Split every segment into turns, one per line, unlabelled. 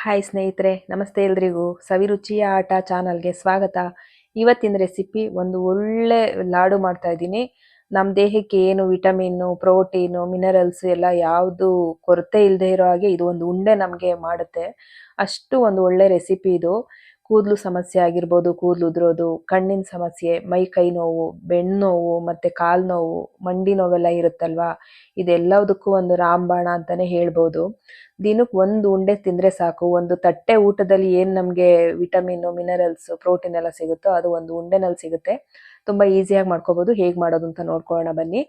Hi ಸ್ನೇಹಿತರೆ, ನಮಸ್ತೆ ಎಲ್ರಿಗೂ. ಸವಿರುಚಿಯ ಆಟ ಚಾನಲ್ಗೆ ಸ್ವಾಗತ. ಇವತ್ತಿನ ರೆಸಿಪಿ ಒಂದು ಒಳ್ಳೆ ಲಾಡು ಮಾಡ್ತಾ ಇದ್ದೀನಿ. ನಮ್ಮ ದೇಹಕ್ಕೆ ಏನು ವಿಟಮಿನ್ನು, ಪ್ರೋಟೀನು, ಮಿನರಲ್ಸ್ ಎಲ್ಲ ಯಾವುದು ಕೊರತೆ ಇಲ್ಲದೆ ಇರೋ ಹಾಗೆ ಇದು ಒಂದು ಉಂಡೆ ನಮಗೆ ಮಾಡುತ್ತೆ. ಅಷ್ಟು ಒಂದು ಒಳ್ಳೆ ರೆಸಿಪಿ ಇದು. ಕೂದಲು ಸಮಸ್ಯೆ ಆಗಿರ್ಬೋದು, ಕೂದಲು ಉದುರೋದು, ಕಣ್ಣಿನ ಸಮಸ್ಯೆ, ಮೈ ಕೈ ನೋವು ಬೆನ್ನು ನೋವು, ಮತ್ತು ಕಾಲು ನೋವು, ಮಂಡಿ ನೋವೆಲ್ಲ ಇರುತ್ತಲ್ವಾ? ಇದೆಲ್ಲದಕ್ಕೂ ಒಂದು ರಾಮಬಾಣ ಅಂತಲೇ ಹೇಳ್ಬೋದು. ದಿನಕ್ಕೆ ಒಂದು ಉಂಡೆ ತಿಂದರೆ ಸಾಕು. ಒಂದು ತಟ್ಟೆ ಊಟದಲ್ಲಿ ಏನು ನಮಗೆ ವಿಟಮಿನ್ನು, ಮಿನರಲ್ಸ್, ಪ್ರೋಟೀನ್ ಎಲ್ಲ ಸಿಗುತ್ತೋ ಅದು ಒಂದು ಉಂಡೆನಲ್ಲಿ ಸಿಗುತ್ತೆ. ತುಂಬ ಈಸಿಯಾಗಿ ಮಾಡ್ಕೋಬೋದು. ಹೇಗೆ ಮಾಡೋದು ಅಂತ ನೋಡ್ಕೊಳ್ಳೋಣ ಬನ್ನಿ.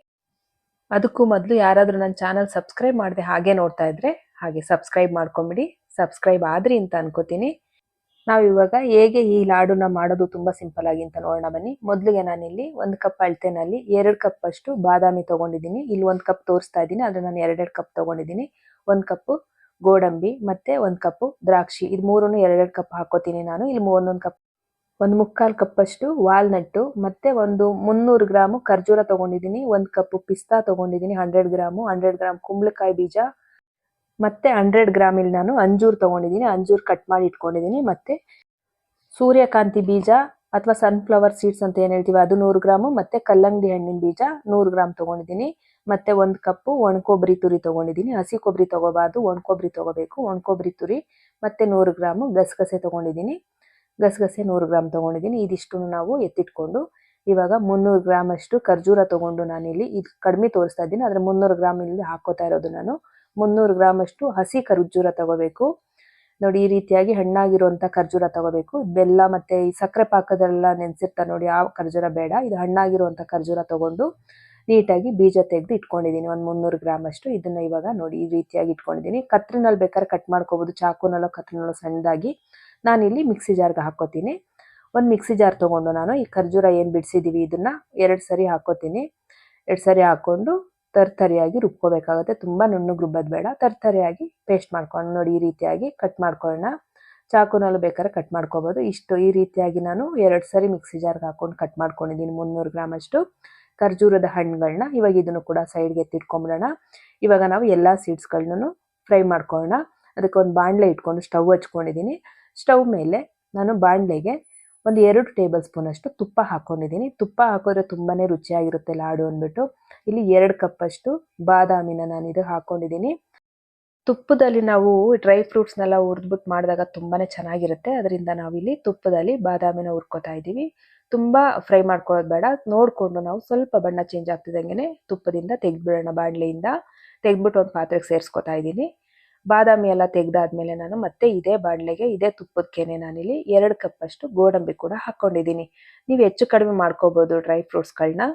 ಅದಕ್ಕೂ ಮೊದಲು ಯಾರಾದರೂ ನನ್ನ ಚಾನಲ್ ಸಬ್ಸ್ಕ್ರೈಬ್ ಮಾಡಿದೆ ಹಾಗೆ ನೋಡ್ತಾ ಇದ್ರೆ ಹಾಗೆ ಸಬ್ಸ್ಕ್ರೈಬ್ ಮಾಡ್ಕೊಂಬಿಡಿ. ಸಬ್ಸ್ಕ್ರೈಬ್ ಆದ್ರಿ ಅಂತ ಅನ್ಕೋತೀನಿ. ನಾವು ಇವಾಗ ಹೇಗೆ ಈ ಲಾಡುನ ಮಾಡೋದು ತುಂಬ ಸಿಂಪಲ್ ಆಗಿ ಅಂತ ನೋಡೋಣ ಬನ್ನಿ. ಮೊದಲಿಗೆ ನಾನಿಲ್ಲಿ ಒಂದು ಕಪ್ ಅಳತೆನಲ್ಲಿ ಎರಡು ಕಪ್ ಅಷ್ಟು ಬಾದಾಮಿ ತೊಗೊಂಡಿದ್ದೀನಿ. ಇಲ್ಲಿ ಒಂದು ಕಪ್ ತೋರಿಸ್ತಾ ಇದ್ದೀನಿ, ಆದರೆ ನಾನು ಎರಡೆರಡು ಕಪ್ ತೊಗೊಂಡಿದ್ದೀನಿ. ಒಂದು ಕಪ್ಪು ಗೋಡಂಬಿ ಮತ್ತೆ ಒಂದು ಕಪ್ಪು ದ್ರಾಕ್ಷಿ. ಇದು ಮೂರನ್ನು ಎರಡೆರಡು ಕಪ್ ಹಾಕೋತೀನಿ ನಾನು. ಇಲ್ಲಿ ಒಂದೊಂದು ಕಪ್, ಒಂದು ಮುಕ್ಕಾಲು ಕಪ್ಪಷ್ಟು ವಾಲ್ನಟ್ಟು ಮತ್ತೆ ಒಂದು ಮುನ್ನೂರು ಗ್ರಾಮು ಖರ್ಜೂರ ತೊಗೊಂಡಿದ್ದೀನಿ. ಒಂದು ಕಪ್ಪು ಪಿಸ್ತಾ ತೊಗೊಂಡಿದ್ದೀನಿ, ಹಂಡ್ರೆಡ್ ಗ್ರಾಮು, ಹಂಡ್ರೆಡ್ ಗ್ರಾಮ್ ಕುಂಬಳಕಾಯಿ ಬೀಜ ಮತ್ತೆ ಹಂಡ್ರೆಡ್ ಗ್ರಾಮ್ ಇಲ್ಲಿ ನಾನು ಅಂಜೂರ್ ತೊಗೊಂಡಿದ್ದೀನಿ, ಅಂಜೂರ್ ಕಟ್ ಮಾಡಿ ಇಟ್ಕೊಂಡಿದ್ದೀನಿ. ಮತ್ತೆ ಸೂರ್ಯಕಾಂತಿ ಬೀಜ ಅಥವಾ ಸನ್ಫ್ಲವರ್ ಸೀಡ್ಸ್ ಅಂತ ಏನು ಹೇಳ್ತೀವಿ ಅದು ನೂರು ಗ್ರಾಮು, ಮತ್ತೆ ಕಲ್ಲಂಗಡಿ ಹಣ್ಣಿನ ಬೀಜ ನೂರು ಗ್ರಾಮ್ ತೊಗೊಂಡಿದ್ದೀನಿ. ಮತ್ತೆ ಒಂದು ಕಪ್ಪು ಒಣಕೊಬ್ಬರಿ ತುರಿ ತೊಗೊಂಡಿದ್ದೀನಿ. ಹಸಿ ಕೊಬ್ಬರಿ ತೊಗೋಬಾರ್ದು, ಒಣಕೊಬ್ಬರಿ ತೊಗೋಬೇಕು. ಒಣಕೊಬ್ಬರಿ ತುರಿ ಮತ್ತೆ ನೂರು ಗ್ರಾಮು ಗಸಗಸೆ ತಗೊಂಡಿದ್ದೀನಿ. ಗಸಗಸೆ ನೂರು ಗ್ರಾಮ್ ತೊಗೊಂಡಿದ್ದೀನಿ. ಇದಿಷ್ಟು ನಾವು ಎತ್ತಿಟ್ಕೊಂಡು ಇವಾಗ ಮುನ್ನೂರು ಗ್ರಾಮ್ ಅಷ್ಟು ಖರ್ಜೂರ ತೊಗೊಂಡು ನಾನಿಲ್ಲಿ ಇದು ಕಡಿಮೆ ತೋರಿಸ್ತಾ ಇದ್ದೀನಿ. ಆದರೆ ಮುನ್ನೂರು ಗ್ರಾಮ್ ಇಲ್ಲಿ ಹಾಕೋತಾ ಇರೋದು ನಾನು. ಮುನ್ನೂರು ಗ್ರಾಮ್ ಅಷ್ಟು ಹಸಿ ಖರ್ಜೂರ ತಗೋಬೇಕು. ನೋಡಿ, ಈ ರೀತಿಯಾಗಿ ಹಣ್ಣಾಗಿರುವಂಥ ಖರ್ಜೂರ ತಗೋಬೇಕು. ಬೆಲ್ಲ ಮತ್ತೆ ಈ ಸಕ್ಕರೆ ಪಾಕದೆಲ್ಲ ನೆನೆಸಿರ್ತಾ ನೋಡಿ, ಆ ಖರ್ಜೂರ ಬೇಡ. ಇದು ಹಣ್ಣಾಗಿರುವಂಥ ಖರ್ಜೂರ ತಗೊಂಡು ನೀಟಾಗಿ ಬೀಜ ತೆಗೆದು ಇಟ್ಕೊಂಡಿದ್ದೀನಿ. ಒಂದು ಮುನ್ನೂರು ಗ್ರಾಮ್ ಅಷ್ಟು ಇದನ್ನ ಇವಾಗ ನೋಡಿ, ಈ ರೀತಿಯಾಗಿ ಇಟ್ಕೊಂಡಿದ್ದೀನಿ. ಕತ್ರಿನಲ್ಲಿ ಬೇಕಾದ್ರೆ ಕಟ್ ಮಾಡ್ಕೋಬಹುದು ಚಾಕುನಲ್ಲೋ, ಕತ್ರಿನಲ್ಲೋ ಸಣ್ಣದಾಗಿ ನಾನಿಲ್ಲಿ ಮಿಕ್ಸಿ ಜಾರ್ಗೆ ಹಾಕೋತೀನಿ ಒಂದು ಮಿಕ್ಸಿ ಜಾರ್ ತೊಗೊಂಡು ನಾನು ಈ ಖರ್ಜೂರ ಏನು ಬಿಡಿಸಿದ್ದೀವಿ ಇದನ್ನ ಎರಡು ಸರಿ ಹಾಕೋತೀನಿ ಎರಡು ಸರಿ ಹಾಕ್ಕೊಂಡು ತರ್ತರಿಯಾಗಿ ರುಬ್ಕೋಬೇಕಾಗುತ್ತೆ. ತುಂಬ ನುಣ್ಣು ರುಬ್ಬೋದು ಬೇಡ. ತರ್ತರಿಯಾಗಿ ಪೇಸ್ಟ್ ಮಾಡ್ಕೊಂಡು ನೋಡಿ, ಈ ರೀತಿಯಾಗಿ ಕಟ್ ಮಾಡ್ಕೊಳ್ಳೋಣ. ಚಾಕುನಲ್ಲೂ ಬೇಕಾದ್ರೆ ಕಟ್ ಮಾಡ್ಕೋಬೋದು. ಇಷ್ಟು, ಈ ರೀತಿಯಾಗಿ ನಾನು ಎರಡು ಸರಿ ಮಿಕ್ಸಿ ಜಾರ್ಗೆ ಹಾಕೊಂಡು ಕಟ್ ಮಾಡ್ಕೊಂಡಿದ್ದೀನಿ. ಮುನ್ನೂರು ಗ್ರಾಮ್ ಅಷ್ಟು ಖರ್ಜೂರದ ಹಣ್ಣುಗಳನ್ನ ಇವಾಗ ಇದನ್ನು ಕೂಡ ಸೈಡ್ಗೆ ಎತ್ತಿಟ್ಕೊಂಬಿಡೋಣ. ಇವಾಗ ನಾವು ಎಲ್ಲ ಸೀಡ್ಸ್ಗಳನ್ನೂ ಫ್ರೈ ಮಾಡ್ಕೊಳ್ಳೋಣ. ಅದಕ್ಕೆ ಒಂದು ಬಾಣಲೆ ಇಟ್ಕೊಂಡು ಸ್ಟವ್ ಹಚ್ಕೊಂಡಿದ್ದೀನಿ. ಸ್ಟವ್ ಮೇಲೆ ನಾನು ಬಾಣಲೆಗೆ ಒಂದು ಎರಡು ಟೇಬಲ್ ಸ್ಪೂನ್ ಅಷ್ಟು ತುಪ್ಪ ಹಾಕ್ಕೊಂಡಿದ್ದೀನಿ ತುಪ್ಪ ಹಾಕಿದ್ರೆ ತುಂಬಾ ರುಚಿಯಾಗಿರುತ್ತೆ ಲಾಡು ಅಂದ್ಬಿಟ್ಟು. ಇಲ್ಲಿ ಎರಡು ಕಪ್ ಅಷ್ಟು ಬಾದಾಮಿನ ನಾನು ಇದು ಹಾಕ್ಕೊಂಡಿದ್ದೀನಿ ತುಪ್ಪದಲ್ಲಿ ನಾವು ಡ್ರೈ ಫ್ರೂಟ್ಸ್ನೆಲ್ಲ ಹುರಿದ್ಬಿಟ್ಟು ಮಾಡಿದಾಗ ತುಂಬಾ ಚೆನ್ನಾಗಿರುತ್ತೆ. ಅದರಿಂದ ನಾವಿಲ್ಲಿ ತುಪ್ಪದಲ್ಲಿ ಬಾದಾಮಿನ ಹುರ್ಕೋತಾ ಇದ್ದೀವಿ. ತುಂಬ ಫ್ರೈ ಮಾಡ್ಕೊಳ್ಳೋದು ಬೇಡ. ನೋಡಿಕೊಂಡು ನಾವು ಸ್ವಲ್ಪ ಬಣ್ಣ ಚೇಂಜ್ ಆಗ್ತಿದ್ದಂಗೆ ತುಪ್ಪದಿಂದ ತೆಗೆದ್ಬಿಡೋಣ ಬಾಣಲೆಯಿಂದ. ತೆಗೆದ್ಬಿಟ್ಟು ಒಂದು ಪಾತ್ರೆಗೆ ಸೇರಿಸ್ಕೊತಾ ಇದ್ದೀನಿ. ಬಾದಾಮಿ ಎಲ್ಲ ತೆಗೆದಾದ್ಮೇಲೆ ನಾನು ಮತ್ತೆ ಇದೇ ಬಾಣಲೆಗೆ, ಇದೇ ತುಪ್ಪದಕ್ಕೇನೆ ನಾನಿಲ್ಲಿ ಎರಡು ಕಪ್ಪಷ್ಟು ಗೋಡಂಬಿ ಕೂಡ ಹಾಕ್ಕೊಂಡಿದ್ದೀನಿ ನೀವು ಹೆಚ್ಚು ಕಡಿಮೆ ಮಾಡ್ಕೋಬೋದು ಡ್ರೈ ಫ್ರೂಟ್ಸ್ಗಳನ್ನ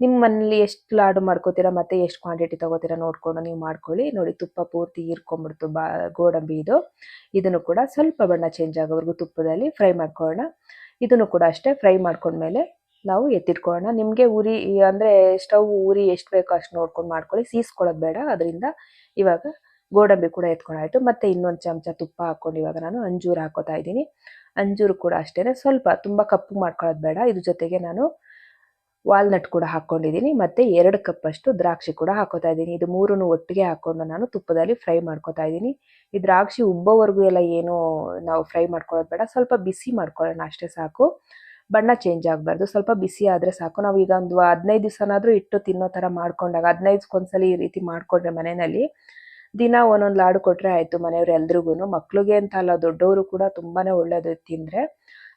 ನಿಮ್ಮ ಮನೇಲಿ ಎಷ್ಟು ಲಾಡು ಮಾಡ್ಕೋತೀರಾ, ಮತ್ತೆ ಎಷ್ಟು ಕ್ವಾಂಟಿಟಿ ತಗೋತೀರಾ ನೋಡ್ಕೊಂಡು ನೀವು ಮಾಡ್ಕೊಳ್ಳಿ. ನೋಡಿ, ತುಪ್ಪ ಪೂರ್ತಿ ಹೀರ್ಕೊಂಬಿಡ್ತು ಬಾ, ಗೋಡಂಬಿ ಇದು. ಇದನ್ನು ಕೂಡ ಸ್ವಲ್ಪ ಬಣ್ಣ ಚೇಂಜ್ ಆಗೋವರೆಗೂ ತುಪ್ಪದಲ್ಲಿ ಫ್ರೈ ಮಾಡ್ಕೊಳ್ಳೋಣ. ಇದನ್ನು ಕೂಡ ಅಷ್ಟೇ ಫ್ರೈ ಮಾಡ್ಕೊಂಡ್ಮೇಲೆ ನಾವು ಎತ್ತಿಟ್ಕೊಳ್ಳೋಣ. ನಿಮಗೆ ಉರಿ, ಅಂದರೆ ಸ್ಟವ್ ಉರಿ ಎಷ್ಟು ಬೇಕೋ ಅಷ್ಟು ನೋಡ್ಕೊಂಡು ಮಾಡ್ಕೊಳ್ಳಿ. ಸೀಸ್ಕೊಳ್ಳೋದು ಬೇಡ. ಅದರಿಂದ ಇವಾಗ ಗೋಡಂಬಿ ಕೂಡ ಎತ್ಕೊಂಡಾಯ್ತು. ಮತ್ತೆ ಇನ್ನೊಂದು ಚಮಚ ತುಪ್ಪ ಹಾಕೊಂಡು ಇವಾಗ ನಾನು ಅಂಜೂರು ಹಾಕೋತಾ ಇದ್ದೀನಿ. ಅಂಜೂರು ಕೂಡ ಅಷ್ಟೇ ಸ್ವಲ್ಪ ತುಂಬ ಕಪ್ಪು ಮಾಡ್ಕೊಳ್ಳೋದು ಬೇಡ. ಇದ್ರ ಜೊತೆಗೆ ನಾನು ವಾಲ್ನಟ್ ಕೂಡ ಹಾಕ್ಕೊಂಡಿದ್ದೀನಿ. ಮತ್ತೆ ಎರಡು ಕಪ್ ಅಷ್ಟು ದ್ರಾಕ್ಷಿ ಕೂಡ ಹಾಕೋತಾ ಇದ್ದೀನಿ. ಇದು ಮೂರನ್ನು ಒಟ್ಟಿಗೆ ಹಾಕೊಂಡು ನಾನು ತುಪ್ಪದಲ್ಲಿ ಫ್ರೈ ಮಾಡ್ಕೋತಾ ಇದ್ದೀನಿ. ಈ ದ್ರಾಕ್ಷಿ ಉಬ್ಬೋವರೆಗೂ ಎಲ್ಲ ಏನು ನಾವು ಫ್ರೈ ಮಾಡ್ಕೊಳ್ಳೋದು ಬೇಡ. ಸ್ವಲ್ಪ ಬಿಸಿ ಮಾಡ್ಕೊಳ್ಳೋಣ, ಅಷ್ಟೇ ಸಾಕು. ಬಣ್ಣ ಚೇಂಜ್ ಆಗಬಾರ್ದು. ಸ್ವಲ್ಪ ಬಿಸಿ ಆದರೆ ಸಾಕು. ನಾವು ಈಗ ಒಂದು ಹದಿನೈದು ದಿವಸನಾದರೂ ಇಟ್ಟು ತಿನ್ನೋ ಥರ ಮಾಡ್ಕೊಂಡಾಗ, ಹದಿನೈದಕ್ಕೊಂದ್ಸಲಿ ಈ ರೀತಿ ಮಾಡಿಕೊಂಡ್ರೆ ಮನೆಯಲ್ಲಿ ದಿನ ಒಂದೊಂದು ಲಾಡು ಕೊಟ್ಟರೆ ಆಯಿತು ಮನೆಯವ್ರು ಎಲ್ರಿಗೂ ಮಕ್ಳಿಗೆ ಅಂತ ಅಲ್ಲ, ದೊಡ್ಡವರು ಕೂಡ ತುಂಬಾ ಒಳ್ಳೇದು ತಿಂದರೆ.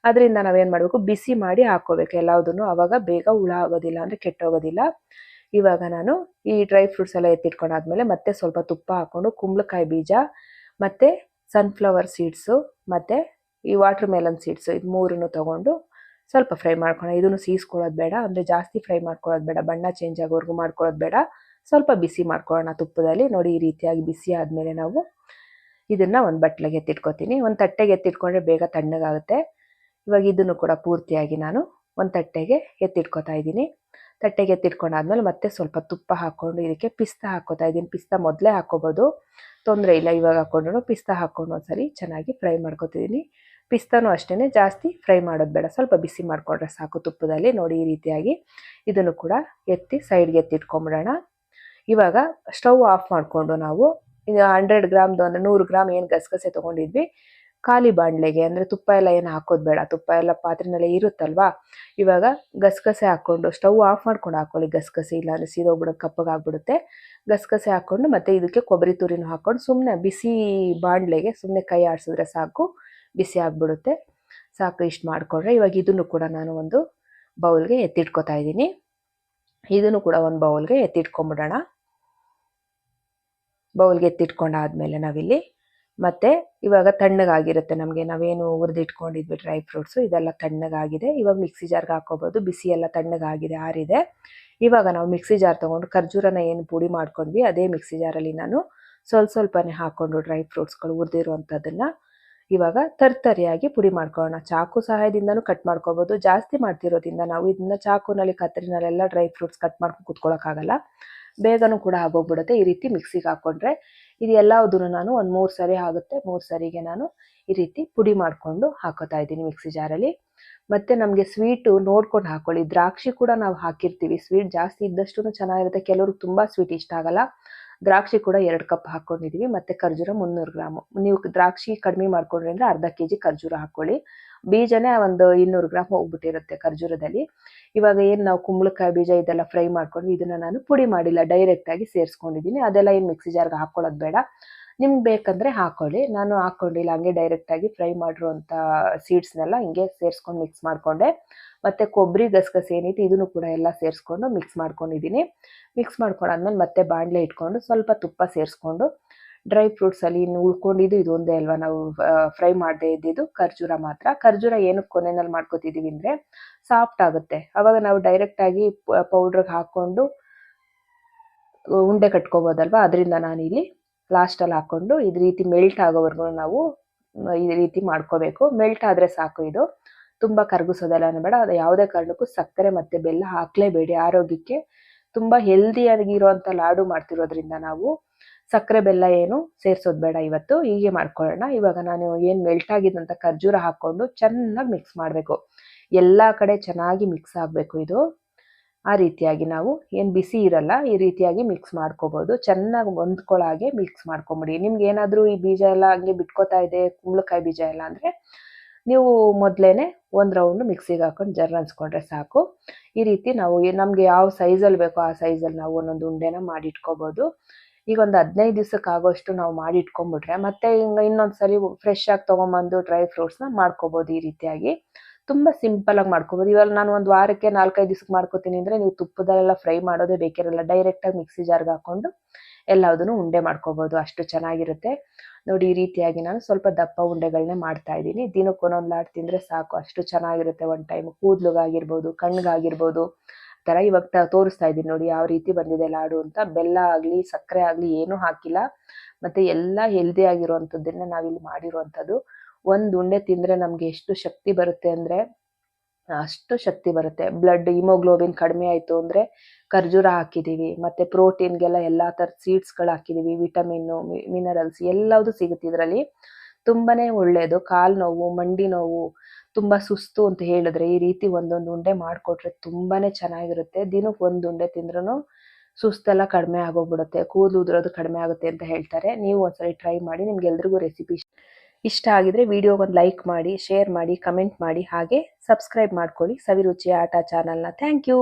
ಅದರಿಂದ ನಾವೇನು ಮಾಡಬೇಕು? ಬಿಸಿ ಮಾಡಿ ಹಾಕ್ಕೋಬೇಕು. ಎಲ್ಲದನ್ನು ಆವಾಗ ಬೇಗ ಹುಳ ಆಗೋದಿಲ್ಲ ಅಂದರೆ ಕೆಟ್ಟೋಗೋದಿಲ್ಲ. ಇವಾಗ ನಾನು ಈ ಡ್ರೈ ಫ್ರೂಟ್ಸ್ ಎಲ್ಲ ಎತ್ತಿಟ್ಕೊಂಡಾದ್ಮೇಲೆ ಮತ್ತೆ ಸ್ವಲ್ಪ ತುಪ್ಪ ಹಾಕ್ಕೊಂಡು ಕುಂಬಳಕಾಯಿ ಬೀಜ, ಮತ್ತು ಸನ್ಫ್ಲವರ್ ಸೀಡ್ಸು ಮತ್ತು ಈ ವಾಟರ್ ಮೆಲನ್ ಸೀಡ್ಸು ಇದು ಮೂರನ್ನು ತಗೊಂಡು ಸ್ವಲ್ಪ ಫ್ರೈ ಮಾಡ್ಕೊಳ್ಳೋಣ ಇದನ್ನು ಸೀಸ್ಕೊಳ್ಳೋದು ಬೇಡ. ಅಂದರೆ ಜಾಸ್ತಿ ಫ್ರೈ ಮಾಡ್ಕೊಳ್ಳೋದು ಬೇಡ. ಬಣ್ಣ ಚೇಂಜ್ ಆಗೋವರೆಗೂ ಮಾಡ್ಕೊಳ್ಳೋದು ಬೇಡ. ಸ್ವಲ್ಪ ಬಿಸಿ ಮಾಡ್ಕೊಳ್ಳೋಣ ತುಪ್ಪದಲ್ಲಿ. ನೋಡಿ, ಈ ರೀತಿಯಾಗಿ ಬಿಸಿ ಆದಮೇಲೆ ನಾವು ಇದನ್ನು ಒಂದು ಬಟ್ಲಿಗೆ ಎತ್ತಿಟ್ಕೊತೀನಿ. ಒಂದು ತಟ್ಟೆಗೆ ಎತ್ತಿಟ್ಕೊಂಡ್ರೆ ಬೇಗ ತಣ್ಣಗಾಗುತ್ತೆ. ಇವಾಗ ಇದನ್ನು ಕೂಡ ಪೂರ್ತಿಯಾಗಿ ನಾನು ಒಂದು ತಟ್ಟೆಗೆ ಎತ್ತಿಟ್ಕೊತಾ ಇದ್ದೀನಿ. ತಟ್ಟೆಗೆ ಎತ್ತಿಟ್ಕೊಂಡಾದ್ಮೇಲೆ ಮತ್ತೆ ಸ್ವಲ್ಪ ತುಪ್ಪ ಹಾಕ್ಕೊಂಡು ಇದಕ್ಕೆ ಪಿಸ್ತಾ ಹಾಕೋತಾ ಇದ್ದೀನಿ. ಪಿಸ್ತಾ ಮೊದಲೇ ಹಾಕೋಬೋದು ತೊಂದರೆ ಇಲ್ಲ, ಇವಾಗ ಹಾಕ್ಕೊಂಡ್ರು ಪಿಸ್ತಾ ಹಾಕ್ಕೊಂಡು ಒಂದ್ಸರಿ ಚೆನ್ನಾಗಿ ಫ್ರೈ ಮಾಡ್ಕೊತಿದ್ದೀನಿ. ಪಿಸ್ತಾನು ಅಷ್ಟೇ ಜಾಸ್ತಿ ಫ್ರೈ ಮಾಡೋದು ಬೇಡ. ಸ್ವಲ್ಪ ಬಿಸಿ ಮಾಡಿಕೊಂಡ್ರೆ ಸಾಕು ತುಪ್ಪದಲ್ಲಿ. ನೋಡಿ, ಈ ರೀತಿಯಾಗಿ ಇದನ್ನು ಕೂಡ ಎತ್ತಿ ಸೈಡ್ಗೆ ಎತ್ತಿಟ್ಕೊಂಬಿಡೋಣ. ಇವಾಗ ಸ್ಟವ್ ಆಫ್ ಮಾಡಿಕೊಂಡು ನಾವು ಹಂಡ್ರೆಡ್ ಗ್ರಾಮ್ದು ಅಂದರೆ ನೂರು ಗ್ರಾಮ್ ಏನು ಗಸಗಸೆ ತೊಗೊಂಡಿದ್ವಿ, ಖಾಲಿ ಬಾಣಲೆಗೆ, ಅಂದರೆ ತುಪ್ಪ ಎಲ್ಲ ಏನು ಹಾಕೋದು ಬೇಡ, ತುಪ್ಪ ಎಲ್ಲ ಪಾತ್ರೆನಲ್ಲೇ ಇರುತ್ತಲ್ವಾ? ಇವಾಗ ಗಸಗಸೆ ಹಾಕ್ಕೊಂಡು ಸ್ಟವ್ ಆಫ್ ಮಾಡ್ಕೊಂಡು ಹಾಕೊಳ್ಳಿ, ಗಸಗಸೆ ಇಲ್ಲ ಅಂದರೆ ಸೀದೋಗ್ಬಿಡೋ ಕಪ್ಪಗಾಗ್ಬಿಡುತ್ತೆ ಗಸಗಸೆ ಹಾಕ್ಕೊಂಡು ಮತ್ತು ಇದಕ್ಕೆ ಕೊಬ್ಬರಿ ತುರಿನೂ ಹಾಕ್ಕೊಂಡು ಸುಮ್ಮನೆ ಬಿಸಿ ಬಾಣಲೆಗೆ ಸುಮ್ಮನೆ ಕೈ ಆಡಿಸಿದ್ರೆ ಸಾಕು, ಬಿಸಿ ಆಗಿಬಿಡುತ್ತೆ. ಸಾಕು, ಇಷ್ಟು ಮಾಡಿಕೊಂಡ್ರೆ ಇವಾಗ ಇದನ್ನು ಕೂಡ ನಾನು ಒಂದು ಬೌಲ್ಗೆ ಎತ್ತಿಟ್ಕೊತಾ ಇದ್ದೀನಿ. ಇದನ್ನು ಕೂಡ ಒಂದು ಬೌಲ್ಗೆ ಎತ್ತಿಟ್ಕೊಂಬಿಡೋಣ. ಬೌಲ್ಗೆ ಎತ್ತಿಟ್ಕೊಂಡಾದ್ಮೇಲೆ ನಾವಿಲ್ಲಿ ಮತ್ತೆ ಇವಾಗ ತಣ್ಣಗಾಗಿರುತ್ತೆ ನಮಗೆ. ನಾವೇನು ಹುರಿದಿಟ್ಕೊಂಡಿದ್ವಿ ಡ್ರೈ ಫ್ರೂಟ್ಸು, ಇದೆಲ್ಲ ತಣ್ಣಗಾಗಿದೆ. ಇವಾಗ ಮಿಕ್ಸಿ ಜಾರ್ಗೆ ಹಾಕೋಬೋದು ಬಿಸಿ ಎಲ್ಲ ತಣ್ಣಗಾಗಿದೆ, ಆರಿದೆ. ಇವಾಗ ನಾವು ಮಿಕ್ಸಿ ಜಾರ್ ತೊಗೊಂಡು ಖರ್ಜೂರನ ಏನು ಪುಡಿ ಮಾಡ್ಕೊಂಡ್ವಿ, ಅದೇ ಮಿಕ್ಸಿ ಜಾರಲ್ಲಿ ನಾನು ಸ್ವಲ್ಪ ಸ್ವಲ್ಪನೇ ಹಾಕ್ಕೊಂಡು ಡ್ರೈ ಫ್ರೂಟ್ಸ್ಗಳು ಹುರಿದಿರುವಂಥದ್ದನ್ನು ಇವಾಗ ತರ್ತರಿಯಾಗಿ ಪುಡಿ ಮಾಡ್ಕೊಳ್ಳೋಣ. ಚಾಕು ಸಹಾಯದಿಂದನೂ ಕಟ್ ಮಾಡ್ಕೋಬೋದು. ಜಾಸ್ತಿ ಮಾಡ್ತಿರೋದ್ರಿಂದ ನಾವು ಇದನ್ನ ಚಾಕುನಲ್ಲಿ ಕತ್ತರಿನಲ್ಲೆಲ್ಲ ಡ್ರೈ ಫ್ರೂಟ್ಸ್ ಕಟ್ ಮಾಡ್ಕೊಂಡು ಕುತ್ಕೊಳ್ಳೋಕ್ಕಾಗಲ್ಲ ಬೇಗನೂ ಕೂಡ ಆಗೋಗ್ಬಿಡುತ್ತೆ. ಈ ರೀತಿ ಮಿಕ್ಸಿಗೆ ಹಾಕ್ಕೊಂಡ್ರೆ ಇದು ಎಲ್ಲದನ್ನು ನಾನು ಒಂದು ಮೂರು ಸರಿ ಆಗುತ್ತೆ. ಮೂರು ಸರಿಗೆ ನಾನು ಈ ರೀತಿ ಪುಡಿ ಮಾಡಿಕೊಂಡು ಹಾಕೋತಾ ಇದ್ದೀನಿ ಮಿಕ್ಸಿ ಜಾರಲ್ಲಿ. ಮತ್ತೆ ನಮಗೆ ಸ್ವೀಟು ನೋಡ್ಕೊಂಡು ಹಾಕ್ಕೊಳ್ಳಿ ದ್ರಾಕ್ಷಿ ಕೂಡ ನಾವು ಹಾಕಿರ್ತೀವಿ. ಸ್ವೀಟ್ ಜಾಸ್ತಿ ಇದ್ದಷ್ಟು ಚೆನ್ನಾಗಿರುತ್ತೆ. ಕೆಲವ್ರಿಗೆ ತುಂಬ ಸ್ವೀಟ್ ಇಷ್ಟ ಆಗಲ್ಲ. ದ್ರಾಕ್ಷಿ ಕೂಡ ಎರಡು ಕಪ್ ಹಾಕ್ಕೊಂಡಿದ್ದೀವಿ ಮತ್ತೆ ಖರ್ಜೂರ ಮುನ್ನೂರು ಗ್ರಾಮು. ನೀವು ದ್ರಾಕ್ಷಿ ಕಡಿಮೆ ಮಾಡ್ಕೊಂಡ್ರಿ ಅಂದರೆ ಅರ್ಧ ಕೆ ಜಿ ಖರ್ಜೂರ ಹಾಕ್ಕೊಳ್ಳಿ ಬೀಜನೇ ಒಂದು ಇನ್ನೂರು ಗ್ರಾಮ್ ಹೋಗ್ಬಿಟ್ಟಿರುತ್ತೆ ಖರ್ಜೂರದಲ್ಲಿ. ಇವಾಗ ಏನು ನಾವು ಕುಂಬಳಕಾಯಿ ಬೀಜ ಇದೆಲ್ಲ ಫ್ರೈ ಮಾಡ್ಕೊಂಡು ಇದನ್ನ ನಾನು ಪುಡಿ ಮಾಡಿಲ್ಲ ಡೈರೆಕ್ಟಾಗಿ ಸೇರಿಸ್ಕೊಂಡಿದ್ದೀನಿ ಅದೆಲ್ಲ ಏನು ಮಿಕ್ಸಿ ಜಾರ್ಗೆ ಹಾಕ್ಕೊಳ್ಳೋದು ಬೇಡ. ನಿಮ್ಗೆ ಬೇಕಂದ್ರೆ ಹಾಕೊಳ್ಳಿ. ನಾನು ಹಾಕೊಂಡಿಲ್ಲ ಹಂಗೆ ಡೈರೆಕ್ಟಾಗಿ ಫ್ರೈ ಮಾಡಿರುವಂಥ ಸೀಡ್ಸ್ನೆಲ್ಲ ಹಿಂಗೆ ಸೇರಿಸ್ಕೊಂಡು ಮಿಕ್ಸ್ ಮಾಡಿಕೊಂಡೆ. ಮತ್ತು ಕೊಬ್ಬರಿ ಗಸಗಸೆ ಏನೈತಿ ಇದನ್ನು ಕೂಡ ಎಲ್ಲ ಸೇರಿಸ್ಕೊಂಡು ಮಿಕ್ಸ್ ಮಾಡ್ಕೊಂಡಿದ್ದೀನಿ. ಮಿಕ್ಸ್ ಮಾಡ್ಕೊಂಡಾದ್ಮೇಲೆ ಮತ್ತೆ ಬಾಣಲೆ ಇಟ್ಕೊಂಡು ಸ್ವಲ್ಪ ತುಪ್ಪ ಸೇರಿಸ್ಕೊಂಡು ಡ್ರೈ ಫ್ರೂಟ್ಸಲ್ಲಿ ಇನ್ನು ಉಳ್ಕೊಂಡಿದ್ದು ಇದೊಂದೇ ಅಲ್ವಾ? ನಾವು ಫ್ರೈ ಮಾಡದೇ ಇದ್ದಿದ್ದು ಖರ್ಜೂರ ಮಾತ್ರ. ಖರ್ಜೂರ ಏನಕ್ಕೆ ಕೊನೆಯಲ್ಲಿ ಮಾಡ್ಕೋತಿದ್ದೀವಿ ಅಂದರೆ ಸಾಫ್ಟ್ ಆಗುತ್ತೆ. ಅವಾಗ ನಾವು ಡೈರೆಕ್ಟಾಗಿ ಪೌಡ್ರಿಗೆ ಹಾಕ್ಕೊಂಡು ಉಂಡೆ ಕಟ್ಕೋಬೋದಲ್ವಾ? ಅದರಿಂದ ನಾನಿಲ್ಲಿ ಲಾಸ್ಟಲ್ಲಿ ಹಾಕ್ಕೊಂಡು ಇದು ರೀತಿ ಮೆಲ್ಟ್ ಆಗೋವರೆಗೂ ನಾವು ಈ ರೀತಿ ಮಾಡ್ಕೋಬೇಕು. ಮೆಲ್ಟ್ ಆದರೆ ಸಾಕು ಇದು. ತುಂಬ ಕರಗಿಸೋದೆಲ್ಲ ಬೇಡ ಅದು ಯಾವುದೇ ಕಾರಣಕ್ಕೂ ಸಕ್ಕರೆ ಮತ್ತು ಬೆಲ್ಲ ಹಾಕಲೇಬೇಡಿ. ಆರೋಗ್ಯಕ್ಕೆ ತುಂಬ ಹೆಲ್ದಿಯಾಗಿರುವಂಥ ಲಾಡು ಮಾಡ್ತಿರೋದ್ರಿಂದ ನಾವು ಸಕ್ಕರೆ, ಬೆಲ್ಲ ಏನು ಸೇರಿಸೋದು ಬೇಡ ಇವತ್ತು. ಹೀಗೆ ಮಾಡ್ಕೊಳ್ಳೋಣ. ಇವಾಗ ನಾನು ಏನು ಮೆಲ್ಟ್ ಆಗಿದ್ದಂಥ ಖರ್ಜೂರ ಹಾಕ್ಕೊಂಡು ಚೆನ್ನಾಗಿ ಮಿಕ್ಸ್ ಮಾಡಬೇಕು. ಎಲ್ಲ ಕಡೆ ಚೆನ್ನಾಗಿ ಮಿಕ್ಸ್ ಆಗಬೇಕು ಇದು. ಆ ರೀತಿಯಾಗಿ ನಾವು ಏನು ಬಿಸಿ ಇರಲ್ಲ, ಈ ರೀತಿಯಾಗಿ ಮಿಕ್ಸ್ ಮಾಡ್ಕೋಬೋದು. ಚೆನ್ನಾಗಿ ಹೊಂದ್ಕೊಳ್ಳಾಗೆ ಮಿಕ್ಸ್ ಮಾಡ್ಕೊಂಬಿಡಿ. ನಿಮ್ಗೆ ಏನಾದರೂ ಈ ಬೀಜ ಎಲ್ಲ ಹಂಗೆ ಬಿಟ್ಕೋತಾ ಇದೆ, ಕುಂಬಳಕಾಯಿ ಬೀಜ ಎಲ್ಲ ಅಂದರೆ ನೀವು ಮೊದಲೇ ಒಂದು ರೌಂಡ್ ಮಿಕ್ಸಿಗೆ ಹಾಕೊಂಡು ಜರ್ ಅನ್ಸ್ಕೊಂಡ್ರೆ ಸಾಕು. ಈ ರೀತಿ ನಾವು ನಮಗೆ ಯಾವ ಸೈಜಲ್ಲಿ ಬೇಕೋ ಆ ಸೈಜಲ್ಲಿ ನಾವು ಒಂದೊಂದು ಉಂಡೆನ ಮಾಡಿ ಇಟ್ಕೋಬೋದು ಈಗ ಒಂದು ಹದಿನೈದು ದಿವ್ಸಕ್ಕೆ ಆಗೋಷ್ಟು ನಾವು ಮಾಡಿ ಇಟ್ಕೊಂಡ್ಬಿಟ್ರೆ ಮತ್ತೆ ಹಿಂಗೆ ಇನ್ನೊಂದು ಸರಿ ಫ್ರೆಶ್ ಆಗಿ ತೊಗೊಂಬಂದು ಡ್ರೈ ಫ್ರೂಟ್ಸ್ನ ಮಾಡ್ಕೋಬೋದು ಈ ರೀತಿಯಾಗಿ. ತುಂಬ ಆಗಿ ಮಾಡ್ಕೋಬೋದು. ಇವಾಗ ನಾನು ಒಂದು ವಾರಕ್ಕೆ ನಾಲ್ಕೈದು ದಿವ್ಸಕ್ಕೆ ಮಾಡ್ಕೋತೀನಿ ಅಂದರೆ ನೀವು ತುಪ್ಪದಲ್ಲೆಲ್ಲ ಫ್ರೈ ಮಾಡೋದೇ ಬೇಕಿರಲ್ಲ. ಡೈರೆಕ್ಟಾಗಿ ಮಿಕ್ಸಿ ಜಾರ್ಗೆ ಹಾಕೊಂಡು ಎಲ್ಲದನ್ನು ಉಂಡೆ ಮಾಡ್ಕೋಬೋದು. ಅಷ್ಟು ಚೆನ್ನಾಗಿರುತ್ತೆ. ನೋಡಿ, ಈ ರೀತಿಯಾಗಿ ನಾನು ಸ್ವಲ್ಪ ದಪ್ಪ ಉಂಡೆಗಳನ್ನೇ ಮಾಡ್ತಾ ಇದ್ದೀನಿ. ದಿನಕ್ಕೆ ಒಂದೊಂದು ಲಾಟ್ ತಿಂದರೆ ಸಾಕು. ಅಷ್ಟು ಚೆನ್ನಾಗಿರುತ್ತೆ ಒಂದು ಟೈಮ್ ಕೂದಲುಗಾಗಿರ್ಬೋದು ಕಣ್ಣಿಗಾಗಿರ್ಬೋದು ಥರ ಇವಾಗ ತೋರಿಸ್ತಾ ಇದ್ದೀನಿ ನೋಡಿ ಯಾವ ರೀತಿ ಬಂದಿದೆ ಲಾಡು ಅಂತ. ಬೆಲ್ಲ ಆಗಲಿ, ಸಕ್ಕರೆ ಆಗಲಿ ಏನೂ ಹಾಕಿಲ್ಲ. ಮತ್ತು ಎಲ್ಲ ಹೆಲ್ದಿ ಆಗಿರುವಂಥದ್ದನ್ನೇ ನಾವಿಲ್ಲಿ ಮಾಡಿರುವಂಥದ್ದು. ಒಂದು ಉಂಡೆ ತಿಂದರೆ ನಮಗೆ ಎಷ್ಟು ಶಕ್ತಿ ಬರುತ್ತೆ ಅಂದರೆ, ಅಷ್ಟು ಶಕ್ತಿ ಬರುತ್ತೆ. ಬ್ಲಡ್ ಹಿಮೋಗ್ಲೋಬಿನ್ ಕಡಿಮೆ ಆಯಿತು ಅಂದರೆ ಖರ್ಜೂರ ಹಾಕಿದ್ದೀವಿ ಮತ್ತು ಪ್ರೋಟೀನ್ಗೆಲ್ಲ ಎಲ್ಲ ಥರದ ಸೀಡ್ಸ್ಗಳು ಹಾಕಿದ್ದೀವಿ ವಿಟಮಿನ್ನು ಮಿನರಲ್ಸ್ ಎಲ್ಲವೂ ಸಿಗುತ್ತೆ ಇದರಲ್ಲಿ. ತುಂಬಾ ಒಳ್ಳೆಯದು ಕಾಲು ನೋವು, ಮಂಡಿ ನೋವು, ತುಂಬ ಸುಸ್ತು ಅಂತ ಹೇಳಿದ್ರೆ ಈ ರೀತಿ ಒಂದೊಂದು ಉಂಡೆ ಮಾಡಿಕೊಟ್ರೆ ತುಂಬಾ ಚೆನ್ನಾಗಿರುತ್ತೆ. ದಿನಕ್ಕೆ ಒಂದು ಉಂಡೆ ತಿಂದ್ರೂ ಸುಸ್ತೆಲ್ಲ ಕಡಿಮೆ ಆಗೋಗ್ಬಿಡುತ್ತೆ. ಕೂದಲು ಉದುರೋದು ಕಡಿಮೆ ಆಗುತ್ತೆ ಅಂತ ಹೇಳ್ತಾರೆ. ನೀವು ಒಂದ್ಸರಿ ಟ್ರೈ ಮಾಡಿ ನಿಮ್ಗೆ ಎಲ್ರಿಗೂ ರೆಸಿಪಿ ಇಷ್ಟ ಆಗಿದ್ರೆ ವಿಡಿಯೋಗೊಂದು ಲೈಕ್ ಮಾಡಿ, ಶೇರ್ ಮಾಡಿ, ಕಮೆಂಟ್ ಮಾಡಿ ಹಾಗೆ ಸಬ್ಸ್ಕ್ರೈಬ್ ಮಾಡ್ಕೊಳ್ಳಿ. ಸವಿರುಚಿ ಆಟ ಚಾನಲ್ನ. Thank you.